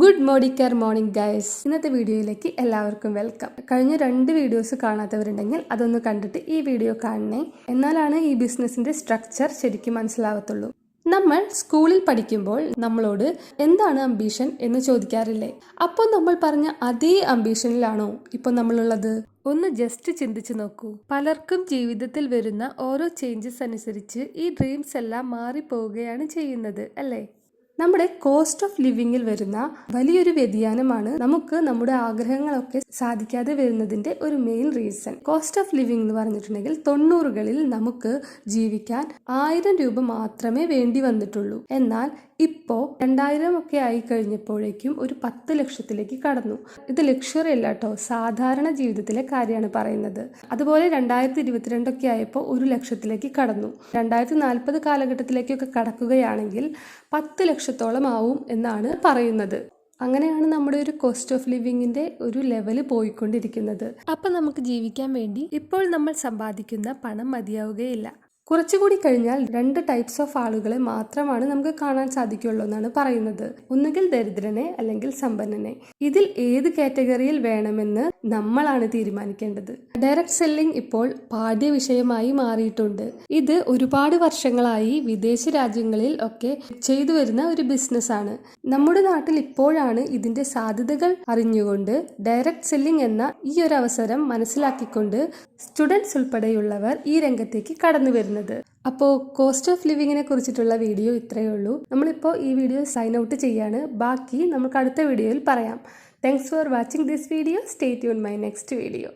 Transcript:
Good morning care morning guys ഇന്നത്തെ വീഡിയോയിലേക്ക് എല്ലാവർക്കും വെൽക്കം കഴിഞ്ഞ രണ്ട് വീഡിയോസ് കാണാത്തവരുണ്ടെങ്കിൽ അതൊന്ന് കണ്ടിട്ട് ഈ വീഡിയോ കാണണേ. എന്നാലാണ് ഈ ബിസിനസിന്റെ സ്ട്രക്ചർ ശരിക്കും മനസ്സിലാവത്തുള്ളൂ. നമ്മൾ സ്കൂളിൽ പഠിക്കുമ്പോൾ നമ്മളോട് എന്താണ് അംബീഷൻ എന്ന് ചോദിക്കാറില്ലേ? അപ്പോൾ നമ്മൾ പറഞ്ഞ അതേ അംബീഷനിലാണോ ഇപ്പോൾ നമ്മളുള്ളത്? ഒന്ന് ജസ്റ്റ് ചിന്തിച്ചു നോക്കൂ. പലർക്കും ജീവിതത്തിൽ വരുന്ന ഓരോ ചേഞ്ചസ് അനുസരിച്ച് ഈ ഡ്രീംസ് എല്ലാം മാറിപ്പോവുകയാണ് ചെയ്യുന്നത് അല്ലേ? നമ്മുടെ കോസ്റ്റ് ഓഫ് ലിവിങ്ങിൽ വരുന്ന വലിയൊരു വ്യതിയാനമാണ് നമുക്ക് നമ്മുടെ ആഗ്രഹങ്ങളൊക്കെ സാധിക്കാതെ വരുന്നതിന്റെ ഒരു main reason cost of living എന്ന് പറഞ്ഞിട്ടുണ്ടെങ്കിൽ തൊണ്ണൂറുകളിൽ നമുക്ക് ജീവിക്കാൻ ആയിരം രൂപ മാത്രമേ വേണ്ടി വന്നിട്ടുള്ളൂ. എന്നാൽ ഇപ്പോ രണ്ടായിരം ഒക്കെ ആയി കഴിഞ്ഞപ്പോഴേക്കും ഒരു പത്ത് ലക്ഷത്തിലേക്ക് കടന്നു. ഇത് ലക്ഷറി അല്ല കേട്ടോ സാധാരണ ജീവിതത്തിലെ കാര്യമാണ് പറയുന്നത്. അതുപോലെ രണ്ടായിരത്തി ഇരുപത്തിരണ്ടൊക്കെ ആയപ്പോൾ ഒരു ലക്ഷത്തിലേക്ക് കടന്നു. രണ്ടായിരത്തി നാൽപ്പത് കാലഘട്ടത്തിലേക്കൊക്കെ കടക്കുകയാണെങ്കിൽ പത്ത് ലക്ഷത്തോളം ആവും എന്നാണ് പറയുന്നത്. അങ്ങനെയാണ് നമ്മുടെ ഒരു കോസ്റ്റ് ഓഫ് ലിവിങ്ങിന്റെ ഒരു ലെവൽ പോയിക്കൊണ്ടിരിക്കുന്നത്. അപ്പൊ നമുക്ക് ജീവിക്കാൻ വേണ്ടി ഇപ്പോൾ നമ്മൾ സമ്പാദിക്കുന്ന പണം മതിയാവുകയില്ല. കുറച്ചുകൂടി കഴിഞ്ഞാൽ രണ്ട് ടൈപ്സ് ഓഫ് ആളുകളെ മാത്രമാണ് നമുക്ക് കാണാൻ സാധിക്കുള്ളൂ എന്നാണ് പറയുന്നത്. ഒന്നുകിൽ ദരിദ്രനെ അല്ലെങ്കിൽ സമ്പന്നനെ. ഇതിൽ ഏത് കാറ്റഗറിയിൽ വേണമെന്ന് നമ്മളാണ് തീരുമാനിക്കേണ്ടത്. ഡയറക്റ്റ് സെല്ലിംഗ് ഇപ്പോൾ പാഠ്യ വിഷയമായി മാറിയിട്ടുണ്ട്. ഇത് ഒരുപാട് വർഷങ്ങളായി വിദേശ രാജ്യങ്ങളിൽ ഒക്കെ ചെയ്തു വരുന്ന ഒരു ബിസിനസ് ആണ്. നമ്മുടെ നാട്ടിൽ ഇപ്പോഴാണ് ഇതിന്റെ സാധ്യതകൾ അറിഞ്ഞുകൊണ്ട് ഡയറക്റ്റ് സെല്ലിംഗ് എന്ന ഈ ഒരു അവസരം മനസ്സിലാക്കിക്കൊണ്ട് സ്റ്റുഡൻസ് ഉൾപ്പെടെയുള്ളവർ ഈ രംഗത്തേക്ക് കടന്നു വരുന്നത് അപ്പോൾ കോസ്റ്റ് ഓഫ് ലിവിങ്ങിനെ കുറിച്ചിട്ടുള്ള വീഡിയോ ഇത്രയേ ഉള്ളൂ. നമ്മളിപ്പോൾ ഈ വീഡിയോ സൈൻ ഔട്ട് ചെയ്യാണ്. ബാക്കി നമുക്ക് അടുത്ത വീഡിയോയിൽ പറയാം. Thanks for watching this video stay tune my next video